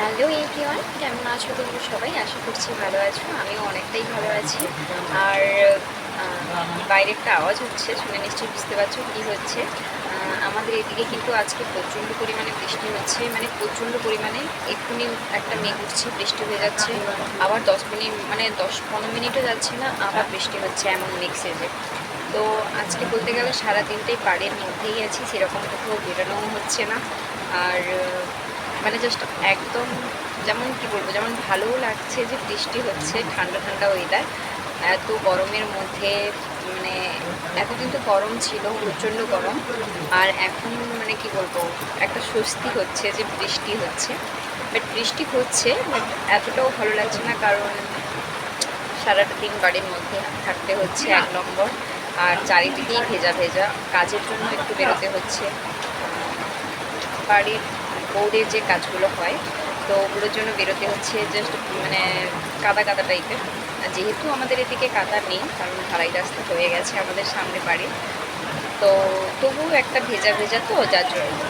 Hello everyone, কেমন আছো তোমরা সবাই? আশা করছি ভালো আছো, আমিও অনেকটাই ভালো আছি। আর বাইরে একটা আওয়াজ হচ্ছে, শুনে নিশ্চয়ই বুঝতে পারছ কী হচ্ছে। আমাদের এদিকে কিন্তু আজকে প্রচণ্ড পরিমাণে বৃষ্টি হচ্ছে মানে প্রচণ্ড পরিমাণে এক্ষুনি একটা মেঘ উঠছে, বৃষ্টি হয়ে যাচ্ছে। আবার দশ মিনিট মানে দশ পনেরো মিনিটও যাচ্ছে না, আবার বৃষ্টি হচ্ছে এমন মেঘ সেজে। তো আজকে বলতে গেলে সারা দিনটাই বাড়ির মধ্যেই আছি, সেরকম কোথাও বেরোনোও হচ্ছে না। আর মানে জাস্ট একদম যেমন কি বলব, যেমন ভালোও লাগছে যে বৃষ্টি হচ্ছে, ঠান্ডা ঠান্ডা ওয়েদার এত গরমের মধ্যে মানে এতদিন তো গরম ছিল, প্রচণ্ড গরম, আর এখন মানে কি বলব, একটা স্বস্তি হচ্ছে যে বৃষ্টি হচ্ছে। বাট বৃষ্টি হচ্ছে বাট এতটাও ভালো লাগছে না কারণ সারাটা দিন বাড়ির মধ্যে থাকতে হচ্ছে এক নম্বর, আর চারিদিকেই ভেজা ভেজা, কাজের জন্য একটু বেরোতে হচ্ছে। বাড়ির বৌদের যে কাজগুলো হয়, তো ওগুলোর জন্য বেরোতে হচ্ছে জাস্ট মানে কাদা কাদা টাইপের যেহেতু আমাদের এদিকে কাদা নেই, কারণ ঢালাই রাস্তা হয়ে গেছে আমাদের সামনে বাড়ি, তো তবুও একটা ভেজা ভেজা তো, যার জন্য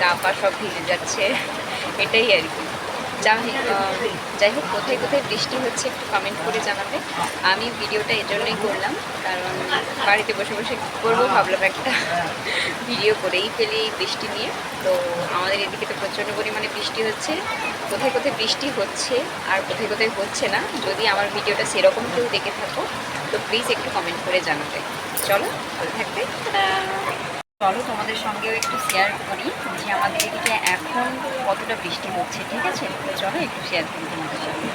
গা পা সব ভিজে যাচ্ছে, এটাই আর কি। যাই হোক, কোথায় কোথায় বৃষ্টি হচ্ছে একটু কমেন্ট করে জানাবে। আমি ভিডিওটা এই জন্যই করলাম, কারণ বাড়িতে বসে বসে করব ভাবলাম একটা ভিডিও করেই ফেলি বৃষ্টি নিয়ে। তো আমাদের এদিকে তো প্রচণ্ড পরিমাণে বৃষ্টি হচ্ছে। কোথায় কোথায় বৃষ্টি হচ্ছে আর কোথায় কোথায় হচ্ছে না, যদি আমার ভিডিওটা সেরকম কেউ দেখে থাকো, তো প্লিজ একটু কমেন্ট করে জানাবে। চলো, ভালো থাকবে চলো, তোমাদের সঙ্গেও একটু শেয়ার করি যে আমাদের এদিকে এখন কতটা বৃষ্টি হচ্ছে, ঠিক আছে? চলো একটু শেয়ার করি তোমাদের সঙ্গে।